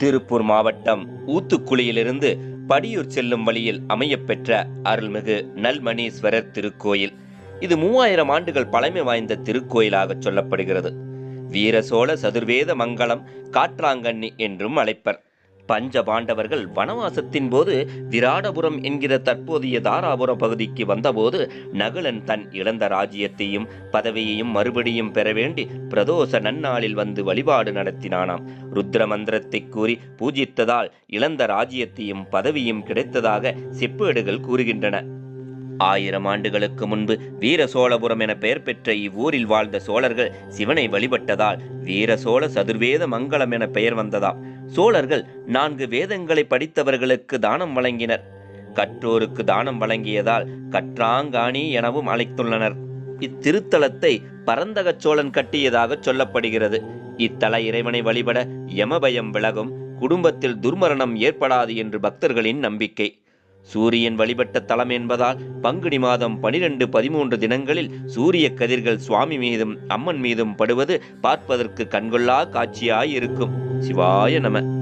திருப்பூர் மாவட்டம் ஊத்துக்குளியிலிருந்து படியூர் செல்லும் வழியில் அமையப்பெற்ற அருள்மிகு நல்மணீஸ்வரர் திருக்கோயில். இது மூவாயிரம் ஆண்டுகள் பழமை வாய்ந்த திருக்கோயிலாக சொல்லப்படுகிறது. வீரசோழ சதுர்வேத மங்கலம் காற்றாங்கண்ணி என்றும் அழைப்பர். பஞ்ச பாண்டவர்கள் வனவாசத்தின் போது விராடபுரம் என்கிற தற்போதைய தாராபுரம் பகுதிக்கு வந்தபோது நகுலன் தன் இழந்த ராஜ்யத்தையும் பதவியையும் மறுபடியும் பெற வேண்டி பிரதோஷ நன்னாளில் வந்து வழிபாடு நடத்தினானாம். ருத்ர மந்திரத்தை கூறி பூஜித்ததால் இழந்த ராஜ்யத்தையும் பதவியும் கிடைத்ததாக செப்பேடுகள் கூறுகின்றன. ஆயிரம் ஆண்டுகளுக்கு முன்பு வீர சோழபுரம் என பெயர் பெற்ற இவ்வூரில் வாழ்ந்த சோழர்கள் சிவனை வழிபட்டதால் வீர சோழ சதுர்வேத மங்கலம் என பெயர் வந்ததாம். சோழர்கள் நான்கு வேதங்களை படித்தவர்களுக்கு தானம் வழங்கினர். கற்றோருக்கு தானம் வழங்கியதால் கற்றாங்காணி எனவும் அழைத்துள்ளனர். இத்திருத்தலத்தை பரந்தக சோழன் கட்டியதாக சொல்லப்படுகிறது. இத்தல இறைவனை வழிபட யமபயம் விலகும் குடும்பத்தில் துர்மரணம் ஏற்படாது என்று பக்தர்களின் நம்பிக்கை. சூரியன் வழிபட்ட தலம் என்பதால் பங்குனி மாதம் பனிரெண்டு பதிமூன்று தினங்களில் சூரிய கதிர்கள் சுவாமி மீதும் அம்மன் மீதும் படுவது பார்ப்பதற்கு கண்கொள்ளா காட்சியாய் இருக்கும் சிவாய நம.